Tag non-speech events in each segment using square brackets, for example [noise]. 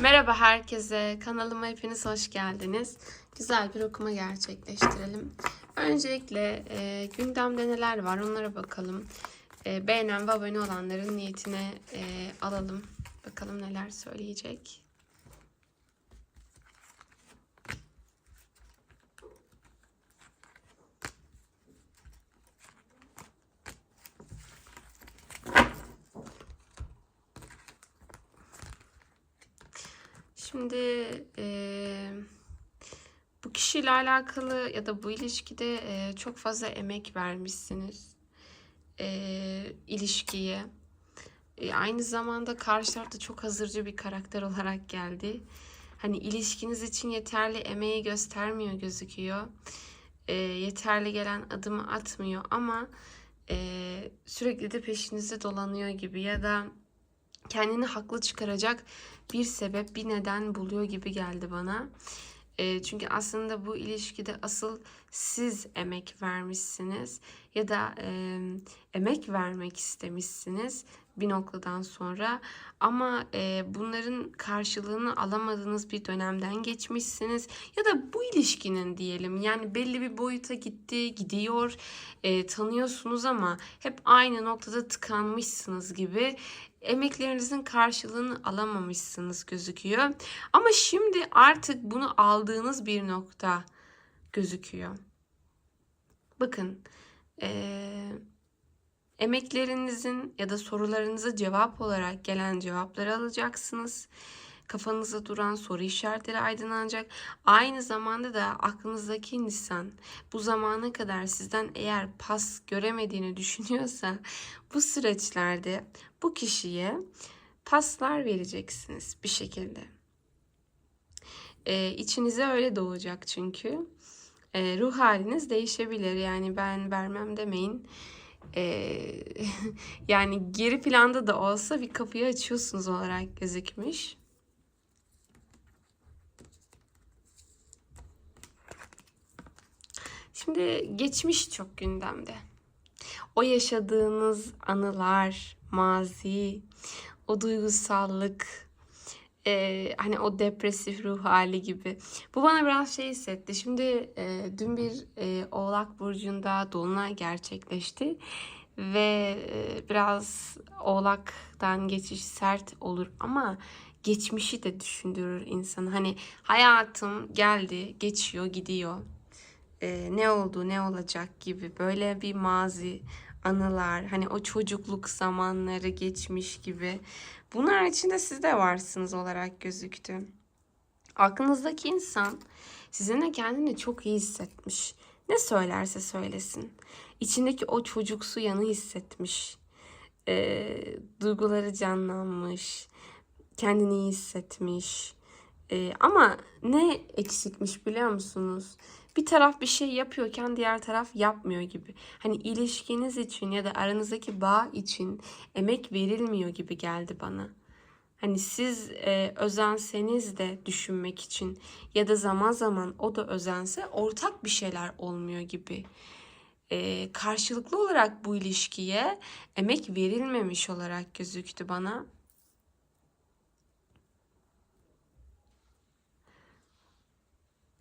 Merhaba herkese. Kanalıma hepiniz hoş geldiniz. Güzel bir okuma gerçekleştirelim. Öncelikle e, gündemde neler var onlara bakalım. E, beğenen ve abone olanların niyetine e, alalım. Bakalım neler söyleyecek. Şimdi eee, bu kişiyle alakalı ya da bu ilişkide eee, çok fazla emek vermişsiniz eee, ilişkiye. E, aynı zamanda karşı tarafta çok hazırcı bir karakter olarak geldi. Hani ilişkiniz için yeterli emeği göstermiyor gözüküyor. E, yeterli gelen adımı atmıyor ama e, sürekli de peşinizde dolanıyor gibi ya da kendini haklı çıkaracak bir sebep, bir neden buluyor gibi geldi bana. E, çünkü aslında bu ilişkide asıl siz emek vermişsiniz ya da e, emek vermek istemişsiniz bir noktadan sonra ama e, bunların karşılığını alamadığınız bir dönemden geçmişsiniz ya da bu ilişkinin diyelim yani belli bir boyuta gitti gidiyor e, tanıyorsunuz ama hep aynı noktada tıkanmışsınız gibi emeklerinizin karşılığını alamamışsınız gözüküyor ama şimdi artık bunu aldığınız bir nokta gözüküyor. Bakın eee Emeklerinizin ya da sorularınıza cevap olarak gelen cevapları alacaksınız. Kafanızda duran soru işaretleri aydınlanacak. Aynı zamanda da aklınızdaki insan bu zamana kadar sizden eğer pas göremediğini düşünüyorsa bu süreçlerde bu kişiye paslar vereceksiniz bir şekilde. Ee, içinize öyle doğacak çünkü. Ee, ruh haliniz değişebilir. Yani ben vermem demeyin. Ee, [laughs] yani geri planda da olsa bir kapıyı açıyorsunuz olarak gözükmüş. Şimdi geçmiş çok gündemde. O yaşadığınız anılar, mazi, o duygusallık, e, hani o depresif ruh hali gibi. Bu bana biraz şey hissetti. Şimdi e, dün bir e, Oğlak Burcu'nda Dolunay gerçekleşti. Ve e, biraz Oğlak'tan geçiş sert olur ama geçmişi de düşündürür insanı. Hani hayatım geldi, geçiyor, gidiyor. E, ne oldu, ne olacak gibi böyle bir mazi anılar, hani o çocukluk zamanları geçmiş gibi. Bunlar içinde siz de varsınız olarak gözüktü. Aklınızdaki insan sizinle kendini çok iyi hissetmiş. Ne söylerse söylesin. İçindeki o çocuksu yanı hissetmiş. E, duyguları canlanmış. Kendini iyi hissetmiş. E, ama ne eksikmiş biliyor musunuz? Bir taraf bir şey yapıyorken diğer taraf yapmıyor gibi. Hani ilişkiniz için ya da aranızdaki bağ için emek verilmiyor gibi geldi bana. Hani siz e, özenseniz de düşünmek için ya da zaman zaman o da özense ortak bir şeyler olmuyor gibi. E, karşılıklı olarak bu ilişkiye emek verilmemiş olarak gözüktü bana.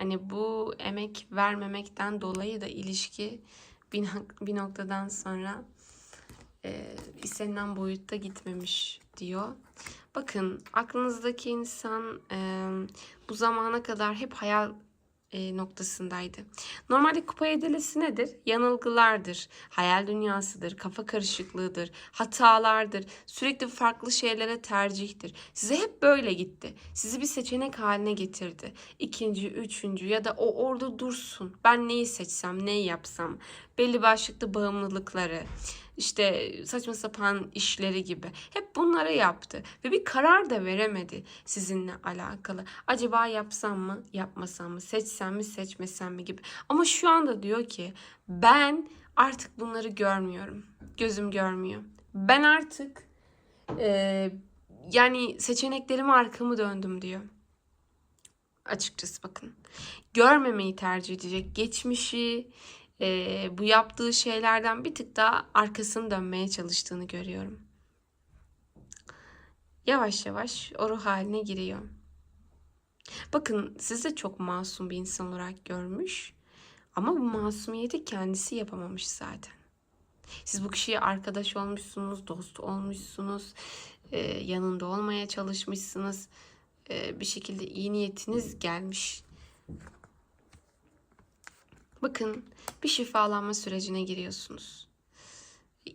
Hani bu emek vermemekten dolayı da ilişki bir, bir noktadan sonra e, istenilen boyutta gitmemiş diyor. Bakın aklınızdaki insan e, bu zamana kadar hep hayal noktasındaydı. Normalde kupa edilisi nedir? Yanılgılardır, hayal dünyasıdır, kafa karışıklığıdır, hatalardır, sürekli farklı şeylere tercihtir. Size hep böyle gitti. Sizi bir seçenek haline getirdi. İkinci, üçüncü ya da o orada dursun. Ben neyi seçsem, neyi yapsam. Belli başlıklı bağımlılıkları, işte saçma sapan işleri gibi. Hep bunları yaptı ve bir karar da veremedi sizinle alakalı. Acaba yapsam mı, yapmasam mı, seçsem mi, seçmesem mi gibi. Ama şu anda diyor ki ben artık bunları görmüyorum. Gözüm görmüyor. Ben artık e, yani seçeneklerime arkamı döndüm diyor. Açıkçası bakın. Görmemeyi tercih edecek. Geçmişi, e, bu yaptığı şeylerden bir tık daha arkasını dönmeye çalıştığını görüyorum. Yavaş yavaş o ruh haline giriyor. Bakın siz de çok masum bir insan olarak görmüş. Ama bu masumiyeti kendisi yapamamış zaten. Siz bu kişiye arkadaş olmuşsunuz, dost olmuşsunuz, e, yanında olmaya çalışmışsınız. E, bir şekilde iyi niyetiniz gelmiş. Bakın bir şifalanma sürecine giriyorsunuz.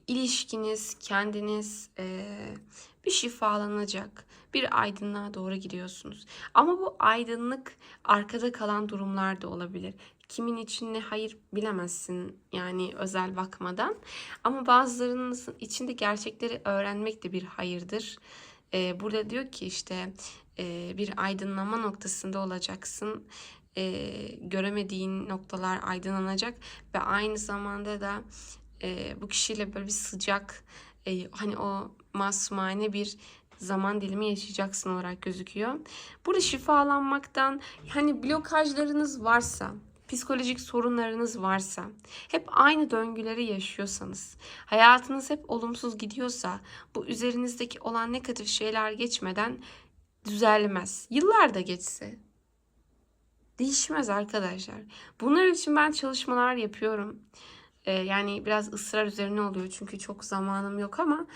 İlişkiniz, kendiniz e, bir şifalanacak, bir aydınlığa doğru gidiyorsunuz. Ama bu aydınlık arkada kalan durumlar da olabilir. Kimin için ne hayır bilemezsin yani özel bakmadan. Ama bazılarınızın içinde gerçekleri öğrenmek de bir hayırdır. Ee, burada diyor ki işte e, bir aydınlanma noktasında olacaksın. E, göremediğin noktalar aydınlanacak ve aynı zamanda da e, bu kişiyle böyle bir sıcak e, hani o masumane bir zaman dilimi yaşayacaksın olarak gözüküyor. Burada şifalanmaktan hani blokajlarınız varsa psikolojik sorunlarınız varsa, hep aynı döngüleri yaşıyorsanız, hayatınız hep olumsuz gidiyorsa, bu üzerinizdeki olan negatif şeyler geçmeden düzelmez. Yıllar da geçse değişmez arkadaşlar. Bunlar için ben çalışmalar yapıyorum. Ee, yani biraz ısrar üzerine oluyor çünkü çok zamanım yok ama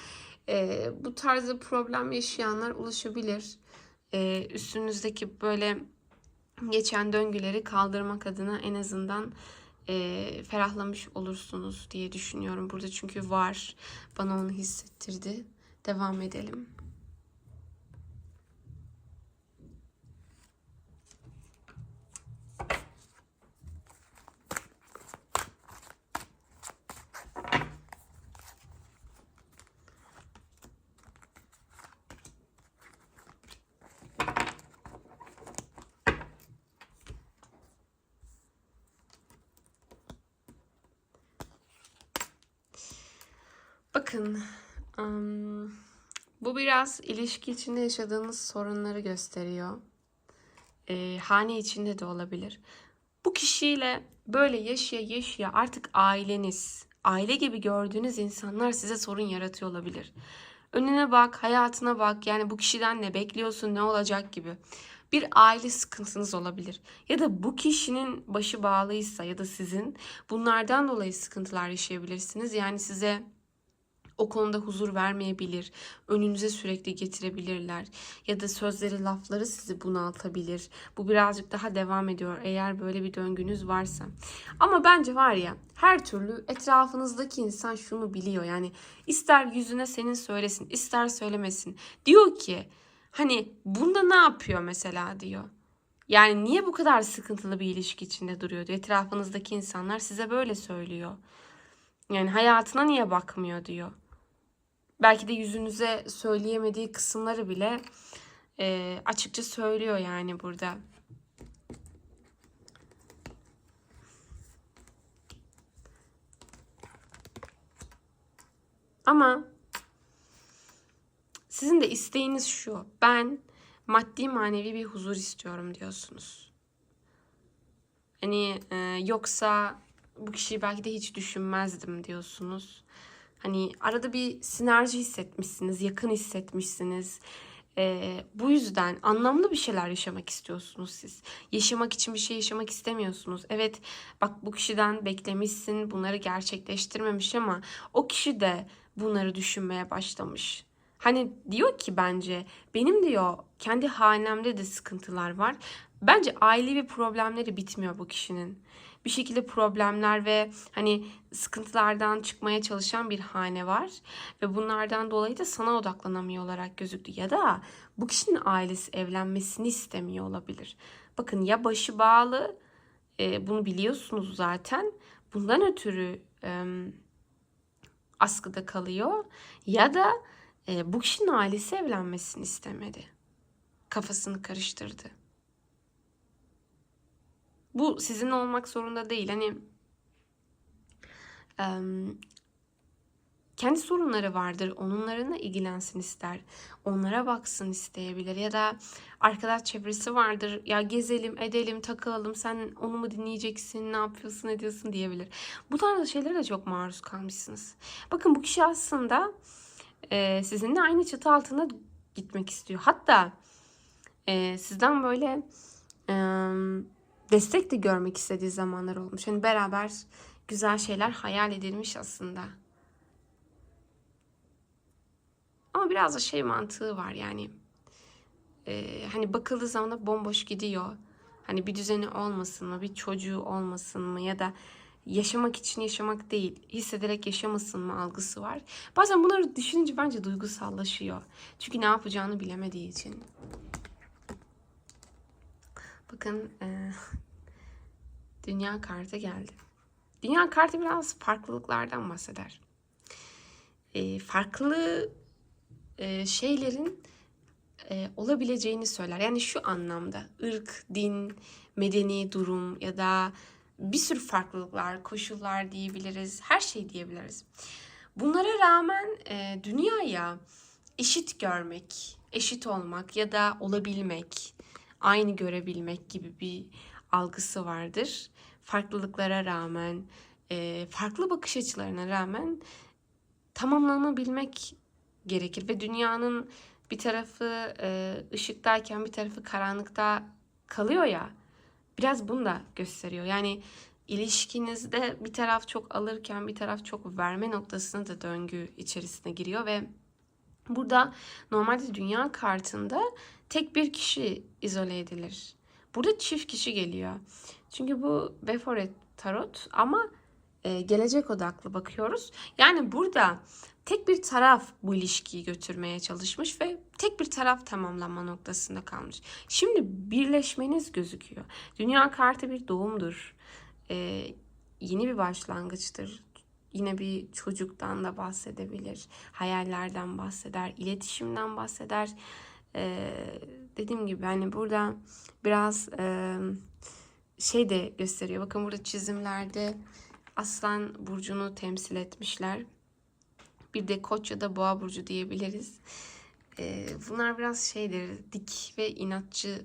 e, bu tarzda problem yaşayanlar ulaşabilir. Ee, üstünüzdeki böyle geçen döngüleri kaldırmak adına en azından e, ferahlamış olursunuz diye düşünüyorum burada çünkü var bana onu hissettirdi. Devam edelim. Bakın, um, bu biraz ilişki içinde yaşadığınız sorunları gösteriyor. E, hane içinde de olabilir. Bu kişiyle böyle yaşaya yaşaya artık aileniz, aile gibi gördüğünüz insanlar size sorun yaratıyor olabilir. Önüne bak, hayatına bak. Yani bu kişiden ne bekliyorsun, ne olacak gibi. Bir aile sıkıntınız olabilir. Ya da bu kişinin başı bağlıysa ya da sizin bunlardan dolayı sıkıntılar yaşayabilirsiniz. Yani size o konuda huzur vermeyebilir. Önünüze sürekli getirebilirler. Ya da sözleri, lafları sizi bunaltabilir. Bu birazcık daha devam ediyor eğer böyle bir döngünüz varsa. Ama bence var ya her türlü etrafınızdaki insan şunu biliyor. Yani ister yüzüne senin söylesin, ister söylemesin. Diyor ki hani bunda ne yapıyor mesela diyor. Yani niye bu kadar sıkıntılı bir ilişki içinde duruyordu? Etrafınızdaki insanlar size böyle söylüyor. Yani hayatına niye bakmıyor diyor belki de yüzünüze söyleyemediği kısımları bile e, açıkça söylüyor yani burada. Ama sizin de isteğiniz şu. Ben maddi manevi bir huzur istiyorum diyorsunuz. Hani e, yoksa bu kişiyi belki de hiç düşünmezdim diyorsunuz. Hani arada bir sinerji hissetmişsiniz, yakın hissetmişsiniz. Ee, bu yüzden anlamlı bir şeyler yaşamak istiyorsunuz siz. Yaşamak için bir şey yaşamak istemiyorsunuz. Evet bak bu kişiden beklemişsin bunları gerçekleştirmemiş ama o kişi de bunları düşünmeye başlamış. Hani diyor ki bence benim diyor kendi hanemde de sıkıntılar var. Bence ailevi problemleri bitmiyor bu kişinin bir şekilde problemler ve hani sıkıntılardan çıkmaya çalışan bir hane var ve bunlardan dolayı da sana odaklanamıyor olarak gözüktü ya da bu kişinin ailesi evlenmesini istemiyor olabilir. Bakın ya başı bağlı e, bunu biliyorsunuz zaten bundan ötürü e, askıda kalıyor ya da e, bu kişinin ailesi evlenmesini istemedi. Kafasını karıştırdı. Bu sizin olmak zorunda değil. Hani um, kendi sorunları vardır. Onunlarına ilgilensin ister. Onlara baksın isteyebilir. Ya da arkadaş çevresi vardır. Ya gezelim, edelim, takılalım. Sen onu mu dinleyeceksin, ne yapıyorsun, ediyorsun diyebilir. Bu tarz şeylere de çok maruz kalmışsınız. Bakın bu kişi aslında e, sizinle aynı çatı altında gitmek istiyor. Hatta e, sizden böyle e, destek de görmek istediği zamanlar olmuş. Hani beraber güzel şeyler hayal edilmiş aslında. Ama biraz da şey mantığı var yani. e, hani bakıldığı zaman da bomboş gidiyor. Hani bir düzeni olmasın mı, bir çocuğu olmasın mı ya da yaşamak için yaşamak değil, hissederek yaşamasın mı algısı var. Bazen bunları düşününce bence duygusallaşıyor. Çünkü ne yapacağını bilemediği için. Bakın e, dünya kartı geldi. Dünya kartı biraz farklılıklardan bahseder. E, farklı e, şeylerin e, olabileceğini söyler. Yani şu anlamda ırk, din, medeni durum ya da bir sürü farklılıklar, koşullar diyebiliriz, her şey diyebiliriz. Bunlara rağmen e, dünyaya eşit görmek, eşit olmak ya da olabilmek, aynı görebilmek gibi bir algısı vardır. Farklılıklara rağmen, e, farklı bakış açılarına rağmen tamamlanabilmek gerekir ve dünyanın bir tarafı e, ışıktayken bir tarafı karanlıkta kalıyor ya. Biraz bunu da gösteriyor. Yani ilişkinizde bir taraf çok alırken bir taraf çok verme noktasına da döngü içerisine giriyor ve burada normalde dünya kartında tek bir kişi izole edilir. Burada çift kişi geliyor. Çünkü bu Beforet tarot ama e, gelecek odaklı bakıyoruz. Yani burada tek bir taraf bu ilişkiyi götürmeye çalışmış ve tek bir taraf tamamlanma noktasında kalmış. Şimdi birleşmeniz gözüküyor. Dünya kartı bir doğumdur. E, yeni bir başlangıçtır. Yine bir çocuktan da bahsedebilir. Hayallerden bahseder. iletişimden bahseder. E, dediğim gibi hani burada biraz e, şey de gösteriyor. Bakın burada çizimlerde Aslan burcunu temsil etmişler. Bir de Koç ya da Boğa burcu diyebiliriz. Ee, bunlar biraz şeydir, dik ve inatçı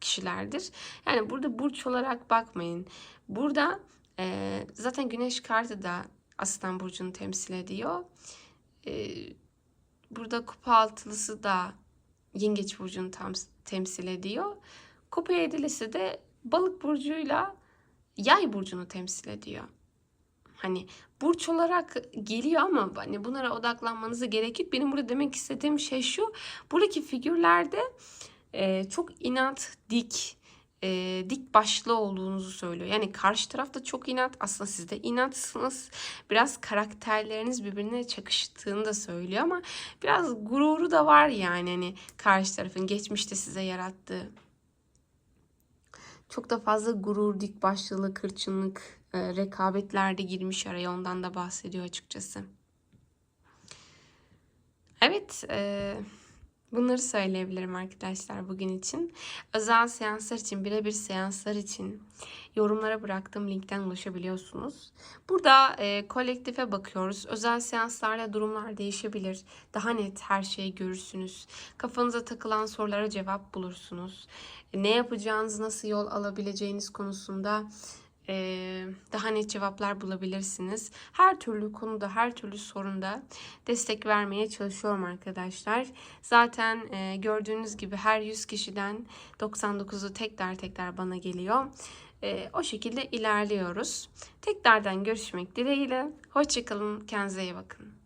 kişilerdir. Yani burada burç olarak bakmayın. Burada e, zaten Güneş kartı da Aslan burcunu temsil ediyor. E, burada Kupa altılısı da Yengeç burcunu tam temsil ediyor. Kupa yedilisi de Balık burcuyla Yay burcunu temsil ediyor. Hani burç olarak geliyor ama hani bunlara odaklanmanıza gerek yok. Benim burada demek istediğim şey şu. Buradaki figürlerde e, çok inat, dik, e, dik başlı olduğunuzu söylüyor. Yani karşı tarafta çok inat. Aslında siz de inatsınız. Biraz karakterleriniz birbirine çakıştığını da söylüyor ama biraz gururu da var yani hani karşı tarafın geçmişte size yarattığı. Çok da fazla gurur, dik başlılık, hırçınlık, e, rekabetler de girmiş araya. Ondan da bahsediyor açıkçası. Evet, e, bunları söyleyebilirim arkadaşlar bugün için. Özel seanslar için, birebir seanslar için yorumlara bıraktığım linkten ulaşabiliyorsunuz. Burada e, kolektife bakıyoruz. Özel seanslarla durumlar değişebilir. Daha net her şeyi görürsünüz. Kafanıza takılan sorulara cevap bulursunuz. Ne yapacağınız, nasıl yol alabileceğiniz konusunda e, daha net cevaplar bulabilirsiniz. Her türlü konuda, her türlü sorunda destek vermeye çalışıyorum arkadaşlar. Zaten gördüğünüz gibi her 100 kişiden 99'u tekrar tekrar bana geliyor. O şekilde ilerliyoruz. Tekrardan görüşmek dileğiyle. Hoşçakalın. Kendinize iyi bakın.